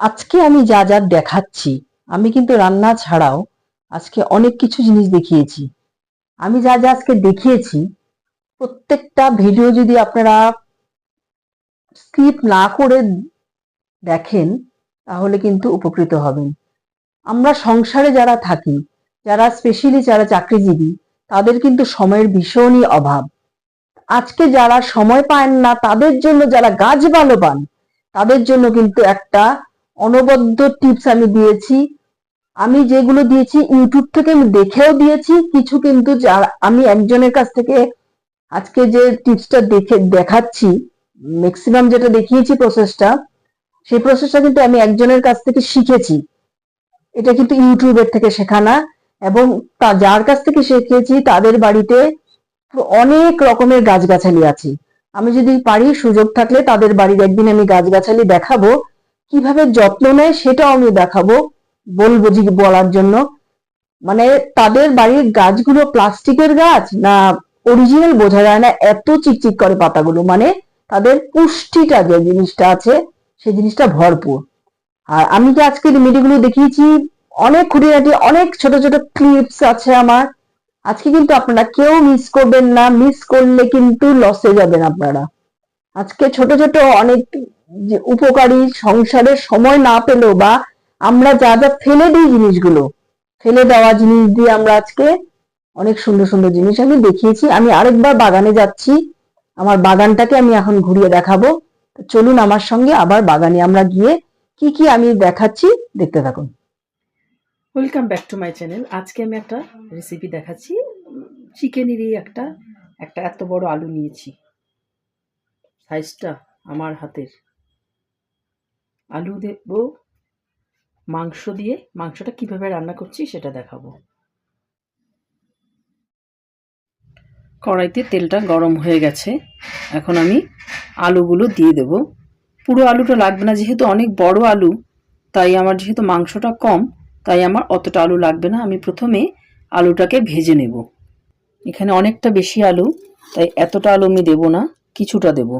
আজকে আমি যা যা দেখাচ্ছি, আমি কিন্তু রান্না ছাড়াও আজকে অনেক কিছু জিনিস দেখিয়েছি। আমি যা যা আজকে দেখিয়েছি, প্রত্যেকটা ভিডিও যদি আপনারা স্কিপ না করে দেখেন, তাহলে কিন্তু উপকৃত হবেন। আমরা সংসারে যারা থাকি, যারা স্পেশালি যারা চাকরিজীবী, তাদের কিন্তু সময়ের ভীষণই অভাব। আজকে যারা সময় পান না, তাদের জন্য যারা গাছ ভালো পান তাদের জন্য কিন্তু একটা অনবদ্য টিপস আমি দিয়েছি। আমি যেগুলো দিয়েছি ইউটিউব থেকে আমি দেখেও দিয়েছি। কিছু কিন্তু আমি একজনের কাছ থেকে আজকে যে টিপসটা দেখে দেখাচ্ছি ম্যাক্সিমাম যেটা দেখিয়েছি প্রসেসটা সেই প্রসেসটা কিন্তু আমি একজনের কাছ থেকে শিখেছি। এটা কিন্তু ইউটিউবের থেকে শেখা না এবং তা যার কাছ থেকে শিখেছি তাদের বাড়িতে অনেক রকমের গাছগাছালি আছে। আমি যদি পারি সুযোগ থাকলে তাদের বাড়ির একদিন আমি গাছগাছালি দেখাবো। কীভাবে যত্ন নেয় সেটাও আমি দেখাবো, বলব যে বলার জন্য। মানে তাদের বাড়ির গাছগুলো প্লাস্টিকের গাছ না অরিজিনাল বোঝা যায় না, এত চিকচিক করে পাতাগুলো। মানে তাদের পুষ্টিটা যে জিনিসটা আছে, সেই জিনিসটা ভরপুর। আর আমি যে আজকে রেমেডিগুলো দেখিয়েছি, অনেক খুঁটিনাটি, অনেক ছোট ছোট ক্লিপস আছে আমার। আজকে কিন্তু আপনারা কেউ মিস করবেন না মিস করলে কিন্তু লসে যাবেন আপনারা। আজকে ছোট ছোট অনেক উপকারী সংসারের সময় না পেলেও বা আমরা যা যা ফেলে দিই জিনিসগুলো, ফেলে দেওয়া জিনিস দিয়ে আমরা আজকে অনেক সুন্দর সুন্দর জিনিস আমি দেখিয়েছি। আমি আরেকবার বাগানে যাচ্ছি, আমার বাগানটাকে আমি এখন ঘুরিয়ে দেখাবো। চলুন আমার সঙ্গে আবার বাগানে আমরা গিয়ে কি কি আমি দেখাচ্ছি, দেখতে থাকুন। Welcome back to my channel আজকে আমি একটা রেসিপি দেখাচ্ছি। চিকেনেরই একটা একটা এত বড় আলু নিয়েছি। সাইজটা আমার হাতের। আলু দেবো, মাংস দিয়ে। মাংসটা কীভাবে রান্না করছি সেটা দেখাবো। কড়াইতে তেলটা গরম হয়ে গেছে। এখন আমি আলুগুলো দিয়ে দেব। পুরো আলুটা লাগবে না, যেহেতু অনেক বড় আলু, তাই আমার যেহেতু মাংসটা কম, তাই আমার অতটা আলু লাগবে না। আমি প্রথমে আলুটাকে ভেজে নেব। এখানে অনেকটা বেশি আলু, তাই এতটা আলু আমি দেবো না। কিছুটা দেব।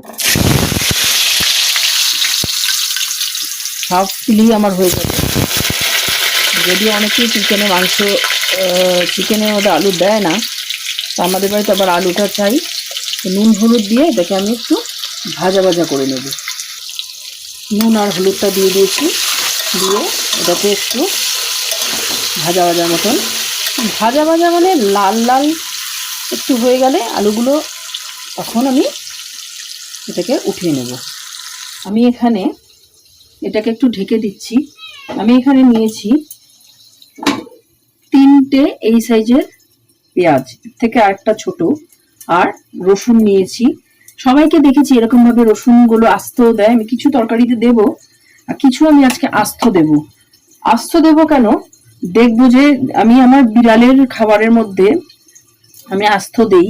হাফ দিলেই আমার হয়ে যাবে। যদি অনেকেই চিকেনে মাংস চিকেনে মধ্যে আলু দেয় না, তা আমাদের বাড়িতে আবার আলুটা চাই। নুন, হলুদ দিয়ে এটাকে আমি একটু ভাজা ভাজা করে নেব। নুন আর হলুদটা দিয়ে দিয়েছি। দিয়ে এটাকে একটু ভাজা ভাজা মতন। ভাজা ভাজা মানে লাল লাল একটু হয়ে গেলে আলুগুলো তখন আমি এটাকে উঠিয়ে নেব। আমি এখানে এটাকে একটু ঢেকে দিচ্ছি। আমি এখানে নিয়েছি তিনটে এই সাইজের পেঁয়াজ থেকে আরেকটা ছোট। আর রসুন নিয়েছি। সবাইকে দেখেছি এরকম ভাবে রসুনগুলো আস্ত দেয়। আমি কিছু তরকারিতে দেব আর কিছু আমি আজকে আস্ত দেব। আস্ত দেব কেন? দেখব যে আমি আমার বিড়ালের খাবারের মধ্যে আমি আস্ত দেই।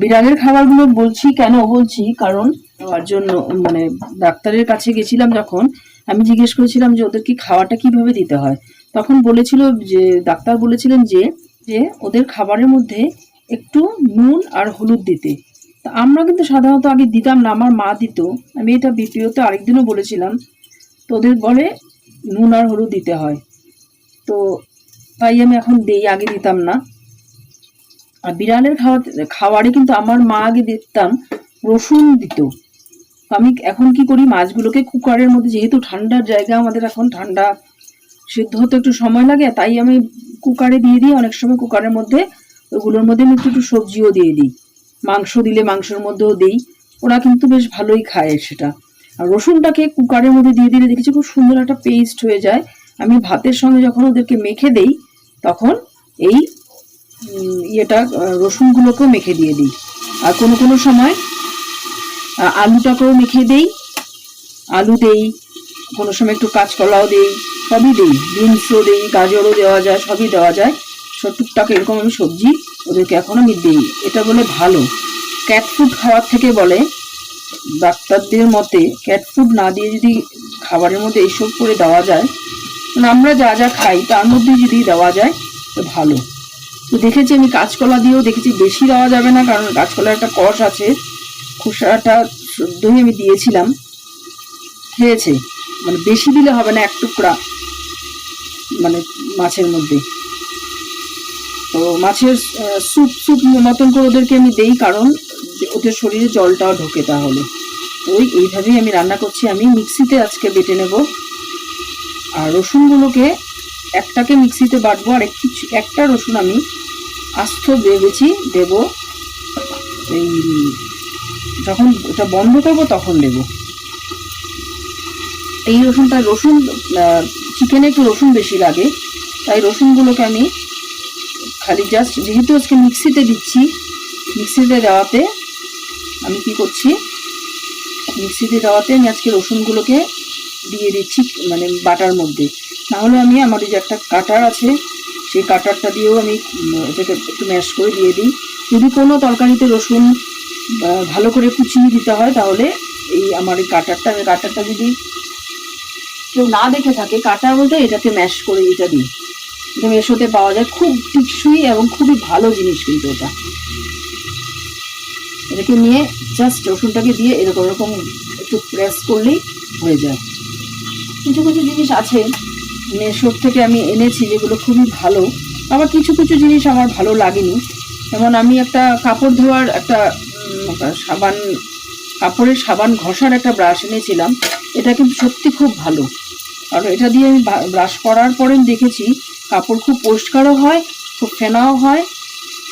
বিড়ালের খাবারগুলো বলছি কেন বলছি? কারণ আমার জন্য মানে ডাক্তারের কাছে গেছিলাম যখন, আমি জিজ্ঞেস করেছিলাম যে ওদেরকে খাওয়াটা কীভাবে দিতে হয়? তখন বলেছিল যে, ডাক্তার বলেছিলেন যে যে ওদের খাবারের মধ্যে একটু নুন আর হলুদ দিতে। তা আমরা কিন্তু সাধারণত আগে দিতাম না, আমার মা দিত। আমি এটা বিপিওতে আরেকদিনও বলেছিলাম। তো ওদের বলে নুন আর হলুদ দিতে হয়। তো তাই আমি এখন দেই, আগে দিতাম না। আর বিড়ালের খাওয়া খাওয়ারে কিন্তু আমার মা আগে দিতাম রসুন দিত। আমি এখন কি করি, মাছগুলোকে কুকারের মধ্যে, যেহেতু ঠান্ডার জায়গা, আমাদের এখন ঠান্ডা, সিদ্ধ হতে একটু সময় লাগে, তাই আমি কুকারে দিয়ে দিই। অনেক সময় কুকারের মধ্যে, ওগুলোর মধ্যে আমি একটু একটু সবজিও দিয়ে দিই। মাংস দিলে মাংসের মধ্যেও দিই। ওরা কিন্তু বেশ ভালোই খায় সেটা। আর রসুনটাকে কুকারের মধ্যে দিয়ে দিলে দেখেছি খুব সুন্দর একটা পেস্ট হয়ে যায়। আমি ভাতের সঙ্গে যখন ওদেরকে মেখে দেই, তখন এই ইয়েটা রসুনগুলোকেও মেখে দিয়ে দিই। আর কোনো কোনো সময় আলুটাকেও মেখে দেই। আলু দেই, কোনো সময় একটু কাঁচকলাও দেই, সবই দিই। বিনসও দিই, গাজরও দেওয়া যায়, সবই দেওয়া যায়। সব টুকটাক এরকম আমি সবজি ওদেরকে এখন আমি দিই। এটা বলে ভালো। ক্যাট ফুড খাওয়ার থেকে বলে, ডাক্তারদের মতে ক্যাট ফুড না দিয়ে যদি খাবারের মধ্যে এইসব করে দেওয়া যায় মানে আমরা যা যা খাই তার মধ্যে যদি দেওয়া যায়, তো ভালো। তো দেখেছি আমি কাঁচকলা দিয়েও দেখেছি, বেশি দেওয়া যাবে না, কারণ কাঁচকলার একটা কষ আছে। খোসাটা শুদ্ধই আমি দিয়েছিলাম। খেয়েছে মানে বেশি দিলে হবে না, এক টুকরা। মানে মাছের মধ্যে। তো মাছের স্যুপ স্যুপ মতন করে ওদেরকে আমি দেই, কারণ ওদের শরীরে জলটাও ঢোকে তাহলে। তো ওই এইভাবেই আমি রান্না করছি। আমি মিক্সিতে আজকে বেটে নেব। আর রসুনগুলোকে একটাকে মিক্সিতে বাটবো। আর কিছু, একটা রসুন আমি আস্ত ভেবেছি দেব। এই যখন এটা বন্ধ করব তখন দেব। এই রসুনটা রসুন চিকেনে একটু রসুন বেশি লাগে। তাই রসুনগুলোকে আমি খালি জাস্ট যেহেতু আজকে মিক্সিতে দিচ্ছি মিক্সিতে দেওয়াতে আমি কি করছি মিক্সিতে দেওয়াতে আমি আজকে রসুনগুলোকে দিয়ে দিচ্ছি মানে বাটার মধ্যে। নাহলে আমি আমার যে একটা কাটার আছে সেই কাটারটা দিয়েও আমি এটাকে একটু ম্যাশ করে দিয়ে দিই। যদি কোনো তরকারিতে রসুন ভালো করে কুচিয়ে দিতে হয়, তাহলে এই আমার এই কাটারটা, আমি কাটারটা যদি কেউ না দেখে থাকে কাটার বলতে এটাকে ম্যাশ করে এটা দিই। এটা মেশোতে পাওয়া যায় খুব টিকসই এবং খুবই ভালো জিনিস কিন্তু এটা। এটাকে নিয়ে জাস্ট রসুনটাকে দিয়ে এরকম এরকম একটু প্রেস করলেই হয়ে যায়। কিছু কিছু জিনিস আছে মেশোর থেকে আমি এনেছি যেগুলো খুবই ভালো। আবার কিছু কিছু জিনিস আমার ভালো লাগেনি। যেমন আমি একটা কাপড় ধোয়ার একটা সাবান, কাপড়ের সাবান ঘষার একটা ব্রাশ এনেছিলাম। এটা কিন্তু সত্যি খুব ভালো। কারণ এটা দিয়ে আমি ব্রাশ করার পরে দেখেছি কাপড় খুব পরিষ্কারও হয়, খুব ফেনাও হয়।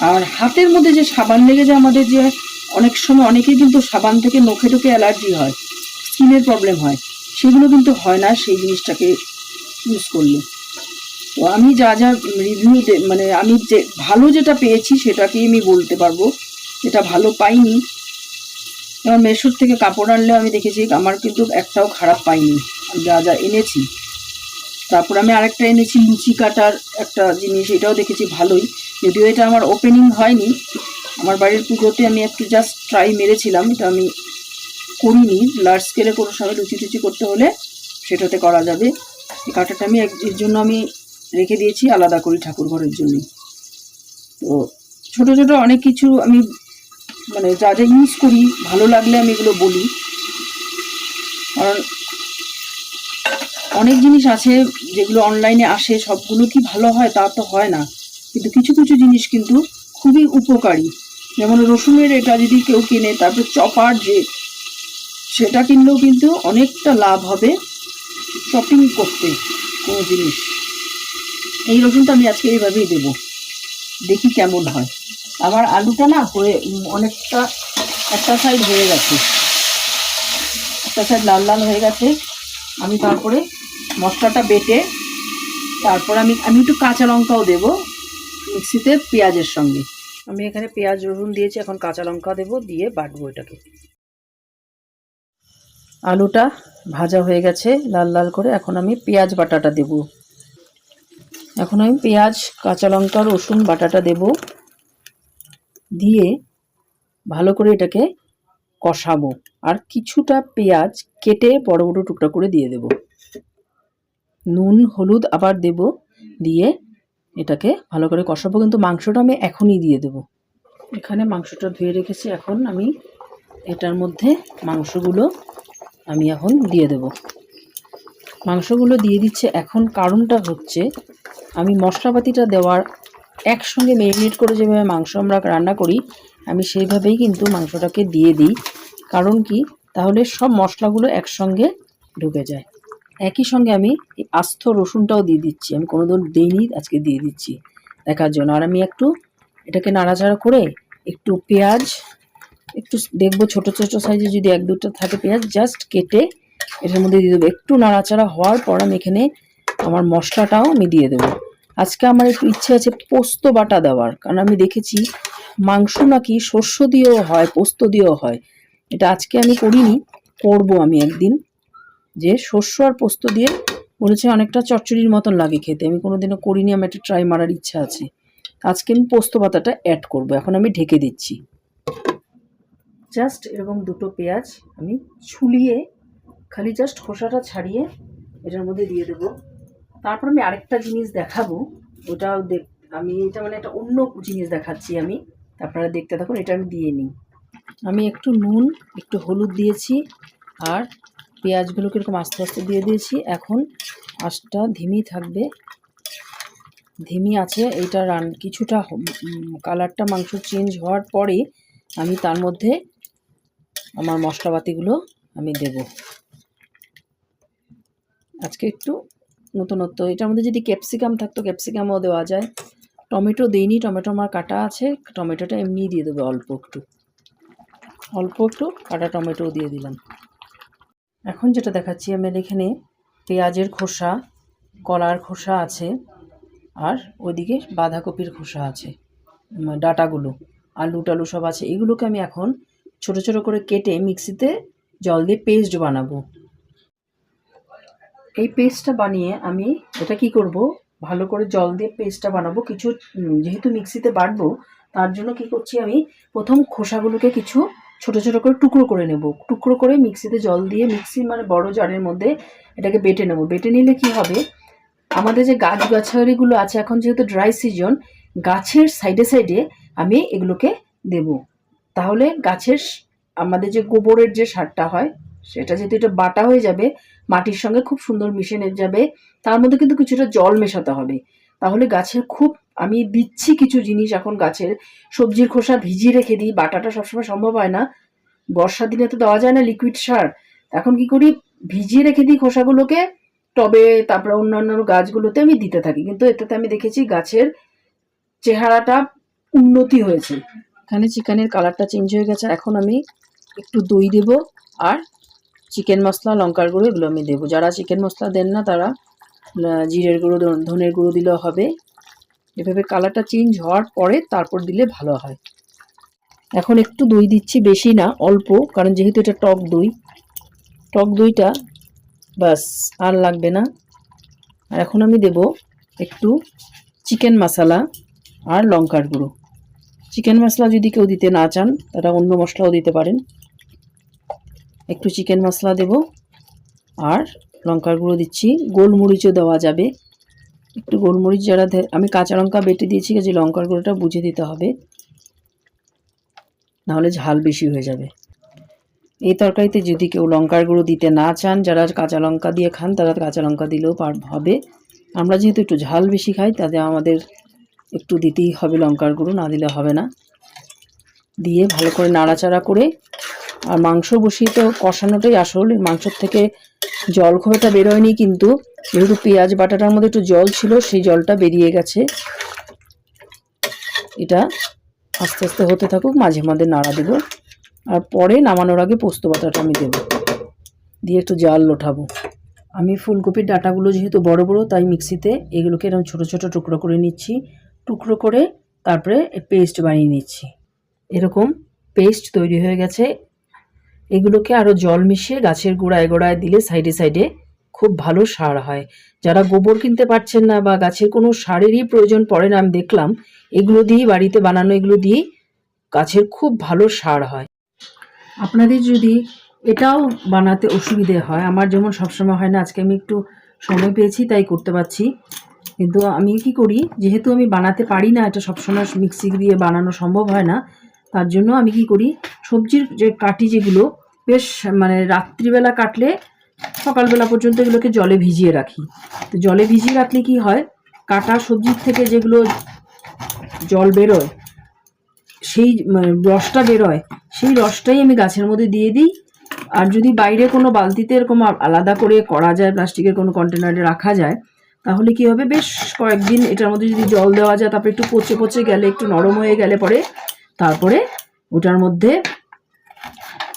আর হাতের মধ্যে যে সাবান লেগে যায় আমাদের যে অনেক সময় অনেকেই কিন্তু সাবান থেকে নখে টোকে অ্যালার্জি হয়, স্কিনের প্রবলেম হয়। সেগুলো কিন্তু হয় না, সেই জিনিসটাকে ইউজ করলে। তো আমি যা যা রিভিউ মানে আমি যে, ভালো যেটা পেয়েছি সেটাকেই আমি বলতে পারব। যেটা ভালো পাইনি যেমন মেশোর থেকে কাপড় আনলে আমি দেখেছি, আমার কিন্তু একটাও খারাপ পাইনি। আমি যা যা এনেছি। তারপর আমি আরেকটা এনেছি, লুচি কাটার একটা জিনিস, এটাও দেখেছি ভালোই। যদিও এটা আমার ওপেনিং হয়নি, আমার বাড়ির পুজোতে আমি একটু জাস্ট ট্রাই মেরেছিলাম, এটা আমি করিনি। লার্জ স্কেলে কোনো সময় লুচি টুচি করতে হলে সেটাতে করা যাবে। এই কাঁটাটা আমি এর জন্য আমি রেখে দিয়েছি আলাদা করি ঠাকুর ঘরের জন্য। তো ছোট ছোট অনেক কিছু আমি মানে যা যা ইউজ করি, ভালো লাগলে আমি এগুলো বলি। কারণ অনেক জিনিস আছে যেগুলো অনলাইনে আসে, সবগুলো কি ভালো হয় তা তো হয় না। কিন্তু কিছু কিছু জিনিস কিন্তু খুবই উপকারী। যেমন রসুনের এটা যদি কেউ কেনে, তারপর চপার যে, সেটা কিনলেও কিন্তু অনেকটা লাভ হবে। শপিং করতে কোনো জিনিস। এই রসুনটা আমি আজকে এইভাবেই দেব। দেখি কেমন হয়। আমার আলুটা না হয়ে অনেকটা একটা সাইড হয়ে গেছে। একটা সাইড লাল লাল হয়ে গেছে। আমি তারপরে মশলাটা বেটে, তারপর আমি আমি একটু কাঁচা লঙ্কাও দেব মিক্সিতে পেঁয়াজের সঙ্গে। আমি এখানে পেঁয়াজ রসুন দিয়েছি, এখন কাঁচা লঙ্কা দেবো, দিয়ে বাটবো এটাকে। আলুটা ভাজা হয়ে গেছে, লাল লাল করে। এখন আমি পেঁয়াজ বাটাটা দেব। এখন আমি পেঁয়াজ, কাঁচা লঙ্কা, রসুন বাটাটা দেব। দিয়ে ভালো করে এটাকে কষাবো। আর কিছুটা পেঁয়াজ কেটে বড় বড় টুকরা করে দিয়ে দেব। নুন, হলুদ আবার দেব। দিয়ে এটাকে ভালো করে কষাবো। কিন্তু মাংসটা আমি এখনই দিয়ে দেব। এখানে মাংসটা ধুয়ে রেখেছি। এখন আমি এটার মধ্যে মাংসগুলো আমি এখন দিয়ে দেব। মাংসগুলো দিয়ে দিচ্ছে। এখন কারণটা হচ্ছে, আমি মশলাপাতিটা দেওয়ার একসঙ্গে ম্যারিনেট করে যেভাবে মাংস আমরা রান্না করি, আমি সেইভাবেই কিন্তু মাংসটাকে দিয়ে দিই। কারণ কি? তাহলে সব মশলাগুলো একসঙ্গে ঢুকে যায়। একই সঙ্গে আমি এই রসুনটাও দিয়ে দিচ্ছি। আমি কোনো কোনোদিন দিইনি, আজকে দিয়ে দিচ্ছি। দেখার জন্য। আর আমি একটু এটাকে নাড়াচাড়া করে একটু পেঁয়াজ একটু দেখব ছোট ছোট সাইজে যদি এক, দুটো থাকে পেঁয়াজ জাস্ট কেটে এটার মধ্যে দিয়ে দেবো। একটু নাড়াচাড়া হওয়ার পর আমি এখানে আমার মশলাটাও আমি দিয়ে দেবো। আজকে আমার একটু ইচ্ছে আছে পোস্ত বাটা দেওয়ার, কারণ আমি দেখেছি মাংস নাকি শস্য দিয়েও হয়, পোস্ত দিয়েও হয়। এটা আজকে আমি করিনি, করব আমি একদিন। যে শস্য আর পোস্ত দিয়ে বলেছে অনেকটা চচ্চড়ির মতন লাগে খেতে। আমি কোনোদিনও করিনি, আমার একটা ট্রাই মারার ইচ্ছা আছে। আজকে আমি পোস্ত পাতাটা অ্যাড করব, এখন আমি ঢেকে দিচ্ছি। জাস্ট এরকম দুটো পেঁয়াজ আমি ছুলিয়ে, খালি জাস্ট খোসাটা ছাড়িয়ে এটার মধ্যে দিয়ে দেবো। তারপর আমি আরেকটা জিনিস দেখাবো ওটাও দেখ আমি এটা মানে একটা অন্য জিনিস দেখাচ্ছি আমি আপনারা দেখতে থাকুন, এটা আমি দিয়ে নিই। আমি একটু নুন, একটু হলুদ দিয়েছি, আর পেঁয়াজগুলোকে এরকম আস্তে আস্তে দিয়ে দিয়েছি। এখন আঁচটা ধিমি থাকবে। ধিমি আছে, এইটা রান, কিছুটা কালারটা মাংস চেঞ্জ হওয়ার পরে আমি তার মধ্যে আমার মশলাপাতিগুলো আমি দেব। আজকে একটু নতুনত্ব, এটার মধ্যে যদি ক্যাপসিকাম থাকতো, ক্যাপসিকামও দেওয়া যায়। টমেটো দিইনি, টমেটো আমার কাটা আছে, টমেটোটা এমনিই দিয়ে দেবো অল্প একটু। অল্প একটু কাটা টমেটোও দিয়ে দিলাম। এখন যেটা দেখাচ্ছি আমার এখানে পেঁয়াজের খোসা, কলার খোসা আছে, আর ওইদিকে বাঁধাকপির খোসা আছে ডাটাগুলো আলু টালু সব আছে, এগুলোকে আমি এখন ছোট ছোট করে কেটে মিক্সিতে জল দিয়ে পেস্ট বানাবো। এই পেস্টটা বানিয়ে আমি এটা কি করব? ভালো করে জল দিয়ে পেস্টটা বানাবো। কিছু যেহেতু মিক্সিতে বাটবো, তার জন্য কি করছি আমি, প্রথম খোসাগুলোকে কিছু ছোট ছোট করে টুকরো করে নেব। টুকরো করে মিক্সিতে জল দিয়ে মিক্সি মানে বড় জারের মধ্যে এটাকে বেটে নেব। বেটে নিলে কি হবে? আমাদের যে গাছ গাছালিগুলো আছে, এখন যেহেতু ড্রাই সিজন গাছের সাইডে সাইডে আমি এগুলোকে দেব। তাহলে গাছের আমাদের যে গোবরের যে সারটা হয়, সেটা যেহেতু এটা বাটা হয়ে যাবে, মাটির সঙ্গে খুব সুন্দর মিশে যাবে, তার মধ্যে কিন্তু কিছুটা জল মেশাতে হবে। তাহলে গাছের খুব আমি দিচ্ছি কিছু জিনিস এখন গাছের। সবজির খোসা ভিজিয়ে রেখে দিই, বাটাটা সবসময় সম্ভব হয় না। বর্ষার দিনে তো দেওয়া যায় না লিকুইড সার। এখন কি করি? ভিজিয়ে রেখে দিই খোসাগুলোকে টবে তারপরে অন্যান্য গাছগুলোতে আমি দিতে থাকি। কিন্তু এটাতে আমি দেখেছি গাছের চেহারাটা উন্নতি হয়েছে। এখানে চিকেনের কালারটা চেঞ্জ হয়ে গেছে। এখন আমি একটু দই দেব আর চিকেন মশলা, লঙ্কার গুঁড়ো এগুলো আমি দেবো। যারা চিকেন মশলা দেন না, তারা জিরের গুঁড়ো ধনের গুঁড়ো দিলেও হবে। এভাবে কালারটা চেঞ্জ হওয়ার পরে তারপর দিলে ভালো হয়। এখন একটু দই দিচ্ছি, বেশি না, অল্প, কারণ যেহেতু এটা টক দই। টক দইটা বাস আর লাগবে না। আর এখন আমি দেব একটু চিকেন মশলা আর লঙ্কার গুঁড়ো। চিকেন মশলা যদি কেউ দিতে না চান, তারা অন্য মশলাও দিতে পারেন। একটু চিকেন মশলা দেব। আর লঙ্কার গুঁড়ো দিচ্ছি। গোলমরিচও দেওয়া যাবে। একটু গোলমরিচ যারা আমি কাঁচা লঙ্কা বেটে দিয়েছি যে লঙ্কার গুঁড়োটা বুঝে দিতে হবে। নাহলে ঝাল বেশি হয়ে যাবে। এই তরকারিতে যদি কেউ লঙ্কার গুঁড়ো দিতে না চান, যারা কাঁচা লঙ্কা দিয়ে খান, তারা কাঁচা লঙ্কা দিলেও পার হবে। আমরা যেহেতু একটু ঝাল বেশি খাই, তাতে আমাদের একটু দিতেই হবে লঙ্কার গুঁড়ো, না দিলে হবে না। দিয়ে ভালো করে নাড়াচাড়া করে, আর মাংস বসিয়ে তো কষানোটাই আসল। মাংসর থেকে জল খুব বেরোয়নি, কিন্তু যেহেতু পেঁয়াজ বাটাটার মধ্যে একটু জল ছিল, সেই জলটা বেরিয়ে গেছে। এটা আস্তে আস্তে হতে থাকুক, মাঝে মাঝে নাড়া দেবো। আর পরে নামানোর আগে পোস্ত বাটাটা আমি দেবো। দিয়ে একটু জাল লোঠাবো আমি ফুলকপির ডাটাগুলো যেহেতু বড় বড়, তাই মিক্সিতে এগুলোকে এরকম ছোট ছোট টুকরো করে নিচ্ছি। টুকরো করে তারপরে পেস্ট বানিয়ে নিচ্ছি। এরকম পেস্ট তৈরি হয়ে গেছে। এগুলোকে আরও জল মিশিয়ে গাছের গোড়ায় গোড়ায় দিলে সাইডে সাইডে খুব ভালো সার হয়। যারা গোবর কিনতে পারছেন না বা গাছের কোনো সারেরই প্রয়োজন পড়ে না, আমি দেখলাম এগুলো দিয়েই বাড়িতে বানানো, এগুলো দিয়েই গাছের খুব ভালো সার হয়। আপনাদের যদি এটাও বানাতে অসুবিধে হয়, আমার যেমন সবসময় হয় না, আজকে আমি একটু সময় পেয়েছি, তাই করতে পারছি। কিন্তু আমি কি করি, যেহেতু আমি বানাতে পারি না, এটা সবসময় মিক্সি দিয়ে বানানো সম্ভব হয় না, তার জন্য আমি কি করি, সবজির যে কাটি যেগুলো, বেশ মানে রাত্রিবেলা কাটলে সকালবেলা পর্যন্ত এগুলোকে জলে ভিজিয়ে রাখি। তো জলে ভিজিয়ে রাখলে কি হয়, কাটা সবজির থেকে যেগুলো জল বেরোয়, সেই মানে রসটা বেরোয়, সেই রসটাই আমি গাছের মধ্যে দিয়ে দিই। আর যদি বাইরে কোনো বালতিতে এরকম আলাদা করে করা যায়, প্লাস্টিকের কোনো কন্টেনারে রাখা যায় তাহলে কি হবে? বেশ কয়েকদিন এটার মধ্যে যদি জল দেওয়া যায়, তারপরে একটু পচে পচে গেলে, একটু নরম হয়ে গেলে পরে তারপরে ওটার মধ্যে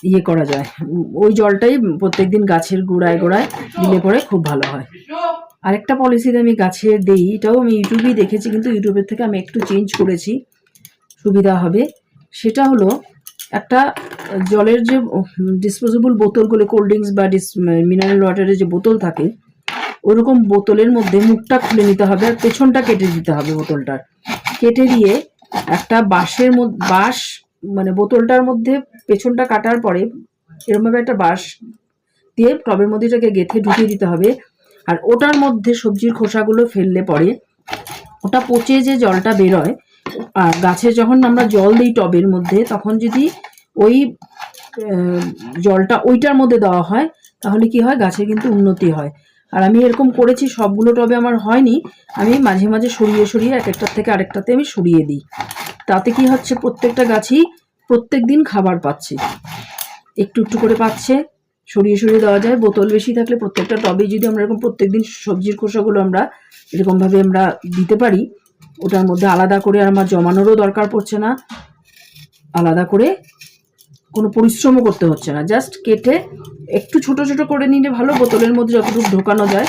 ইয়ে করা যায়। ওই জলটাই প্রত্যেক দিন গাছের গোড়ায় গোড়ায় দিলে পরে খুব ভালো হয়। আরেকটা পলিসিতে আমি গাছে দেই, এটাও আমি ইউটিউবেই দেখেছি, কিন্তু ইউটিউবের থেকে আমি একটু চেঞ্জ করেছি। সুবিধা হবে। সেটা হলো একটা জলের যে ডিসপোজেবল বোতলগুলো কোল্ড ড্রিঙ্কস বা ডিস মিনারেল ওয়াটারের যে বোতল থাকে ওরকম বোতলের মধ্যে মুখটা খুলে নিতে হবে আর পেছনটা কেটে দিতে হবে বোতলটার। কেটে দিয়ে একটা বাঁশের বাঁশ মানে বোতলটার মধ্যে পেছনটা কাটার পরে এরমভাবে একটা বাঁশ দিয়ে টবের মধ্যে এটাকে গেঁথে ঢুকিয়ে দিতে হবে। আর ওটার মধ্যে সবজির খোসাগুলো ফেললে পরে ওটা পচে যে জলটা বেরোয় আর গাছে যখন আমরা জল দিই টবের মধ্যে, তখন যদি ওই জলটা ওইটার মধ্যে দেওয়া হয়, তাহলে কি হয়? গাছের কিন্তু উন্নতি হয়। আর আমি এরকম করেছি, সবগুলো টবে আমার হয়নি। আমি মাঝে মাঝে সরিয়ে সরিয়ে এক একটার থেকে আরেকটাতে আমি সরিয়ে দিই। তাতে কি হচ্ছে, প্রত্যেকটা গাছই প্রত্যেক দিন খাবার পাচ্ছে। একটু একটু করে পাচ্ছে, সরিয়ে সরিয়ে দেওয়া যায়। বোতল বেশি থাকলে প্রত্যেকটা টবে যদি আমরা এরকম প্রত্যেকদিন সবজির খোসাগুলো আমরা এরকমভাবে আমরা দিতে পারি, ওটার মধ্যে আলাদা করে আর আমার জমানোরও দরকার পড়ছে না। আলাদা করে কোনো পরিশ্রমও করতে হচ্ছে না। জাস্ট কেটে একটু ছোট ছোট করে নিলে ভালো, বোতলের মধ্যে যতটুকু ঢোকানো যায়,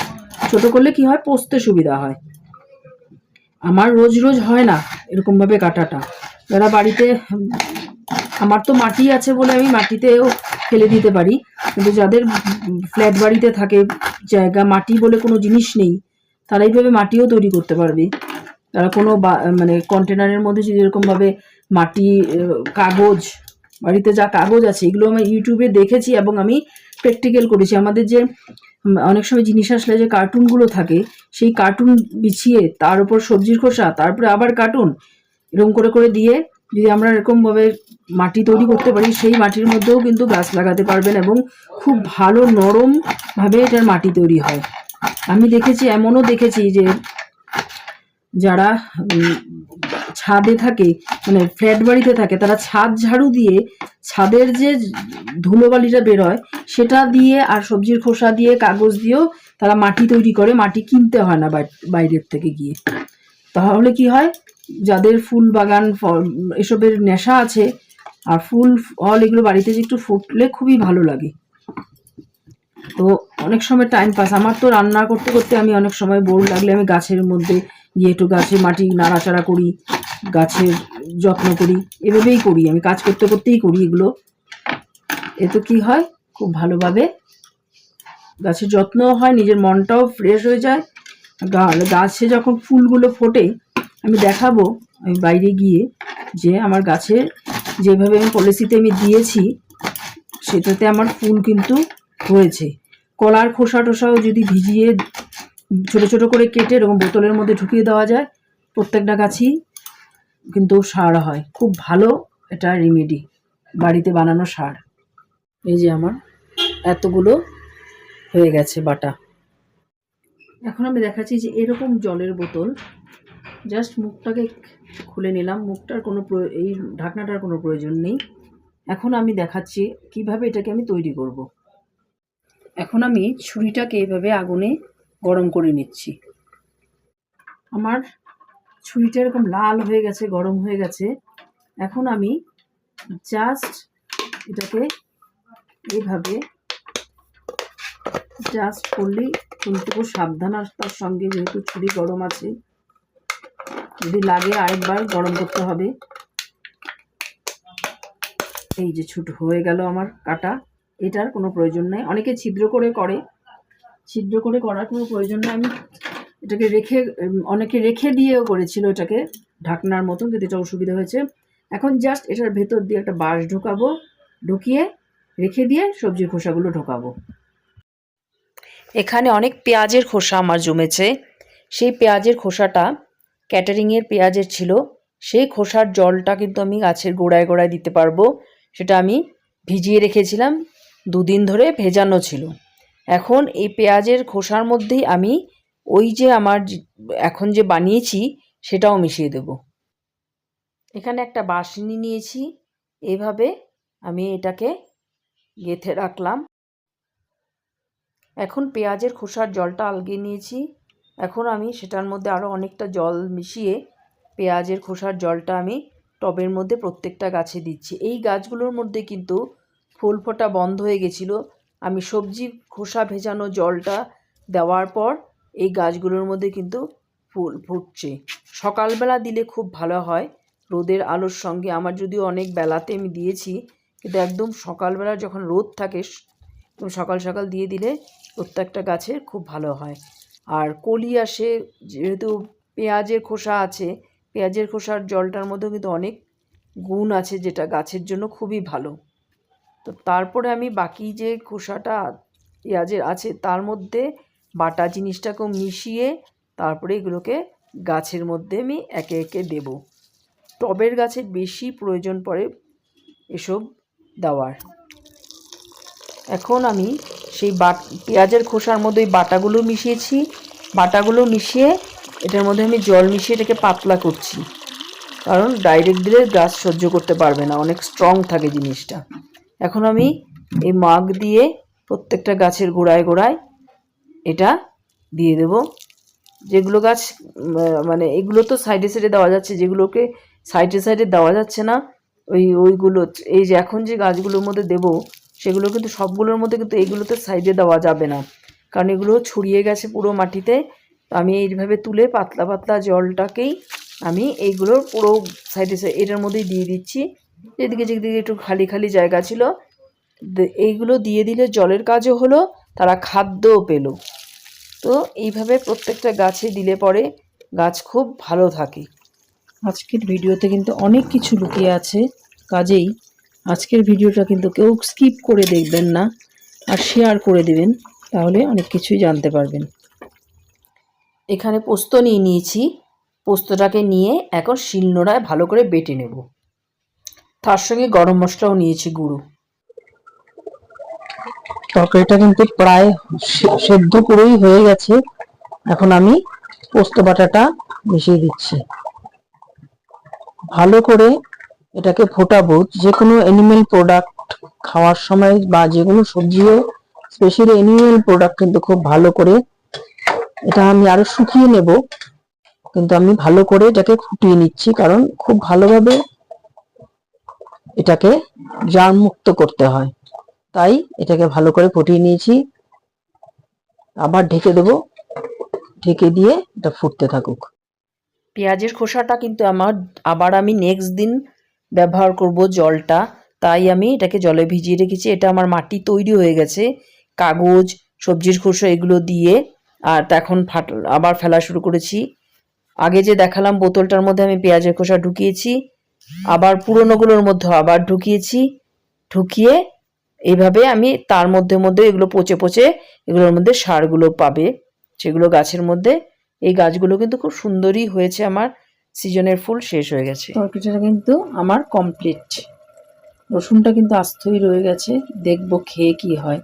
ছোট করলে কি হয়? পোস্তে সুবিধা হয়। আমার রোজ রোজ হয় না এরকমভাবে কাটাটা। যারা বাড়িতে, আমার তো মাটি আছে বলে আমি মাটিতেও ফেলে দিতে পারি, কিন্তু যাদের ফ্ল্যাট বাড়িতে থাকে, জায়গা, মাটি বলে কোনো জিনিস নেই, তারা এইভাবে মাটিও তৈরি করতে পারবে। তারা কোনো মানে কন্টেনারের মধ্যে যদি এরকমভাবে মাটি কাগজ বাড়িতে যা কাগজ আছে, এগুলো আমি ইউটিউবে দেখেছি এবং আমি প্র্যাকটিক্যাল করেছি। আমাদের যে অনেক সময় জিনিস আসলে যে কার্টুনগুলো থাকে, সেই কার্টুন বিছিয়ে তার উপর সবজির খোসা, তারপরে আবার কার্টুন এরকম করে করে দিয়ে যদি আমরা এরকমভাবে মাটি তৈরি করতে পারি, সেই মাটির মধ্যেও কিন্তু গাছ লাগাতে পারবেন এবং খুব ভালো নরমভাবে এটার মাটি তৈরি হয়। আমি দেখেছি, এমনও দেখেছি যে, যারা ছাদে থাকে মানে ফ্ল্যাট বাড়িতে থাকে, তারা ছাদ ঝাড়ু দিয়ে ছাদের যে ধুলোবালিটা বেরোয়, সেটা দিয়ে আর সবজির খোসা দিয়ে, কাগজ দিয়েও তারা মাটি তৈরি করে, মাটি কিনতে হয় না বাই- বাইরের থেকে গিয়ে। তাহলে কি হয়? যাদের ফুল বাগান এসবের নেশা আছে, আর ফুল, ফল এগুলো বাড়িতে যে একটু ফুটলে খুবই ভালো লাগে। তো অনেক সময় টাইম পাস আমার তো রান্না করতে করতে আমি অনেক সময় বোর লাগলে আমি গাছের মধ্যে গিয়ে একটু গাছে মাটি নাড়াচাড়া করি গাছের যত্ন করি, এভাবেই করি, আমি কাজ করতে করতেই করি এগুলো। এতে কি হয়? খুব ভালোভাবে গাছের যত্নও হয়, নিজের মনটাও ফ্রেশ হয়ে যায়। গাছে যখন ফুলগুলো ফোটে, আমি দেখাবো আমি বাইরে গিয়ে যে আমার গাছের যেভাবে আমি পলিসিতে আমি দিয়েছি, সেটাতে আমার ফুল কিন্তু হয়েছে। কলার খোসা টোসাও যদি ভিজিয়ে ছোট ছোট করে কেটে এরকম বোতলের মধ্যে ঢুকিয়ে দেওয়া যায়, প্রত্যেকটা গাছই কিন্তু সার হয়। খুব ভালো এটা রেমেডি বাড়িতে বানানো সার। এই যে আমার এতগুলো হয়ে গেছে বাটা। এখন আমি দেখাচ্ছি যে এরকম জলের বোতল জাস্ট মুখটাকে খুলে নিলাম। মুখটার কোনো এই ঢাকনাটার কোনো প্রয়োজন নেই। এখন আমি দেখাচ্ছি কীভাবে এটাকে আমি তৈরি করব। এখন আমি ছুরিটাকে এইভাবে আগুনে গরম করে নিচ্ছি। আমার ছুরিটা এরকম লাল হয়ে গেছে, গরম হয়ে গেছে। এখন আমি জাস্ট এটাকে এইভাবে জাস্ট করলেই কিন্তু খুব সাবধানতার সঙ্গে যেহেতু ছুরি গরম আছে, যদি লাগে আরেকবার গরম করতে হবে। এই যে ছুট হয়ে গেল আমার কাটা, এটার কোনো প্রয়োজন নেই। অনেকে ছিদ্র করে করে। ছিদ্র করে করার কোনো প্রয়োজন নেই। আমি এটাকে রেখে অনেকে রেখে দিয়েও করেছিল এটাকে ঢাকনার মতন, কিন্তু এটা অসুবিধা হয়েছে। এখন জাস্ট এটার ভেতর দিয়ে একটা বাঁশ ঢোকাবো, ঢুকিয়ে রেখে দিয়ে সবজির খোসাগুলো ঢোকাবো। এখানে অনেক পেঁয়াজের খোসা আমার জমেছে। সেই পেঁয়াজের খোসাটা ক্যাটারিংয়ের পেঁয়াজের ছিল। সেই খোসার জলটা কিন্তু আমি গাছের গোড়ায় গোড়ায় দিতে পারব। সেটা আমি ভিজিয়ে রেখেছিলাম। দুদিন ধরে ভেজানো ছিল। এখন এই পেঁয়াজের খোসার মধ্যেই আমি ওই যে আমার এখন যে বানিয়েছি, সেটাও মিশিয়ে দেব। এখানে একটা বাসনি নিয়েছি, এভাবে আমি এটাকে গেঁথে রাখলাম। এখন পেঁয়াজের খোসার জলটা আলগিয়ে নিয়েছি। এখন আমি সেটার মধ্যে আরও অনেকটা জল মিশিয়ে পেঁয়াজের খোসার জলটা আমি টবের মধ্যে প্রত্যেকটা গাছে দিচ্ছি। এই গাছগুলোর মধ্যে কিন্তু ফুল ফোটা বন্ধ হয়ে গেছিল। আমি সবজি খোসা ভেজানো জলটা দেওয়ার পর এই গাছগুলোর মধ্যে কিন্তু ফুল ফুটছে। সকালবেলা দিলে খুব ভালো হয়। রোদের আলোর সঙ্গে আমার যদিও অনেক বেলাতে আমি দিয়েছি, কিন্তু একদম সকালবেলা যখন রোদ থাকে সকাল সকাল দিয়ে দিলে প্রত্যেকটা গাছের খুব ভালো হয়। আর কলি আসে, যেহেতু পেঁয়াজের খোসা আছে, পেঁয়াজের খোসার জলটার মধ্যেও কিন্তু অনেক গুণ আছে, যেটা গাছের জন্য খুবই ভালো। তো তারপরে আমি বাকি যে খোসাটা পেঁয়াজের আছে, তার মধ্যে বাটা জিনিসটাকেও মিশিয়ে তারপরে এগুলোকে গাছের মধ্যে আমি একে একে দেব। টবের গাছের বেশি প্রয়োজন পড়ে এসব দেওয়ার। এখন আমি সেই বাট, পেঁয়াজের খোসার মধ্যে ওই বাটাগুলো মিশিয়েছি। বাটাগুলো মিশিয়ে এটার মধ্যে আমি জল মিশিয়ে এটাকে পাতলা করছি। কারণ ডাইরেক্ট দিলে গাছ সহ্য করতে পারবে না, অনেক স্ট্রং থাকে জিনিসটা। এখন আমি এই মাগ দিয়ে প্রত্যেকটা গাছের গোড়ায় গোড়ায় এটা দিয়ে দেব। যেগুলো গাছ মানে এগুলো তো সাইডে সাইডে দেওয়া যাচ্ছে, যেগুলোকে সাইডে সাইডে দেওয়া যাচ্ছে না, ওই, ওইগুলো, এই যে এখন যে গাছগুলোর মধ্যে দেব, সেগুলো কিন্তু সবগুলোর মধ্যে কিন্তু এইগুলোতে সাইডে দেওয়া যাবে না। কারণ এগুলো ছড়িয়ে গেছে পুরো মাটিতে, তো আমি এইভাবে তুলে পাতলা পাতলা জলটাকেই আমি এইগুলোর পুরো সাইডে সাইড এটার মধ্যেই দিয়ে দিচ্ছি। যেদিকে যেদিকে একটু খালি খালি জায়গা ছিল এইগুলো দিয়ে দিলে জলের কাজও হলো তারা খাদ্যও পেল। তো এইভাবে প্রত্যেকটা গাছে দিলে পরে গাছ খুব ভালো থাকে। আজকের ভিডিওতে কিন্তু অনেক কিছু লুকিয়ে আছে। কাজেই আজকের ভিডিওটা কিন্তু কেউ স্কিপ করে দেখবেন না আর শেয়ার করে দেবেন, তাহলে অনেক কিছুই জানতে পারবেন। এখানে পোস্ত নিয়ে নিয়েছি। পোস্তটাকে নিয়ে এখন শিলনোড়ায় ভালো করে বেটে নেব। তার সঙ্গে গরম মশলাও নিয়েছি গুঁড়ো। তরকারিটা কিন্তু প্রায় সেদ্ধ পুরোই হয়ে গেছে। এখন আমি পোস্ত বাটাটা মিশিয়ে দিচ্ছি। ভালো করে এটাকে ফোটাবো। যে কোনো অ্যানিমেল প্রোডাক্ট খাওয়ার সময় বা যে কোনো সবজিও স্পেশালি অ্যানিমেল প্রোডাক্ট কিন্তু খুব ভালো করে এটা আমি আরও শুকিয়ে নেব। কিন্তু আমি ভালো করে এটাকে ফুটিয়ে নিচ্ছি কারণ খুব ভালোভাবে এটাকে জার্ম মুক্ত করতে হয়। তাই এটাকে ভালো করে ফুটিয়ে নিয়েছি। আবার ঢেকে দেবো। ঢেকে দিয়ে এটা ফুটতে থাকুক। পেঁয়াজের খোসাটা কিন্তু আমার, আবার আমি নেক্সট দিন ব্যবহার করব জলটা। তাই আমি এটাকে জলে ভিজিয়ে রেখেছি। এটা আমার মাটি তৈরি হয়ে গেছে। কাগজ, সবজির খোসা এগুলো দিয়ে। আর এখন ফাট, আবার ফেলা শুরু করেছি। আগে যে দেখালাম বোতলটার মধ্যে আমি পেঁয়াজের খোসা ঢুকিয়েছি। আবার পুরনোগুলোর মধ্যে আবার ঢুকিয়েছি। ঢুকিয়ে এইভাবে আমি তার মধ্যে মধ্যে এগুলো পচে পচে এগুলোর মধ্যে সারগুলো পাবে। সেগুলো গাছের মধ্যে, এই গাছগুলো কিন্তু খুব সুন্দরই হয়েছে আমার। সিজনের ফুল শেষ হয়ে গেছে। তরকারিটা কিন্তু আমার কমপ্লিট রসুনটা কিন্তু আস্তই রয়ে গেছে। দেখব খেয়ে কি হয়।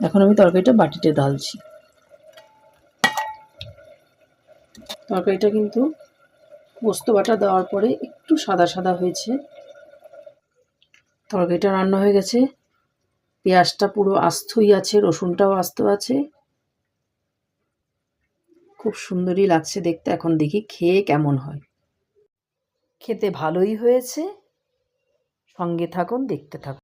এখন আমি তরকারিটা বাটিতে ঢালছি। তরকারিটা কিন্তু পোস্ত বাটা দেওয়ার পরে একটু সাদা সাদা হয়েছে। তরকারিটা রান্না হয়ে গেছে। পেঁয়াজটা পুরো আস্থই আছে, রসুনটাও আস্ত আছে। খুব সুন্দরই লাগছে দেখতে, এখন দেখি খেয়ে কেমন হয়। খেতে ভালোই হয়েছে। সঙ্গে থাকুন, দেখতে থাকুন।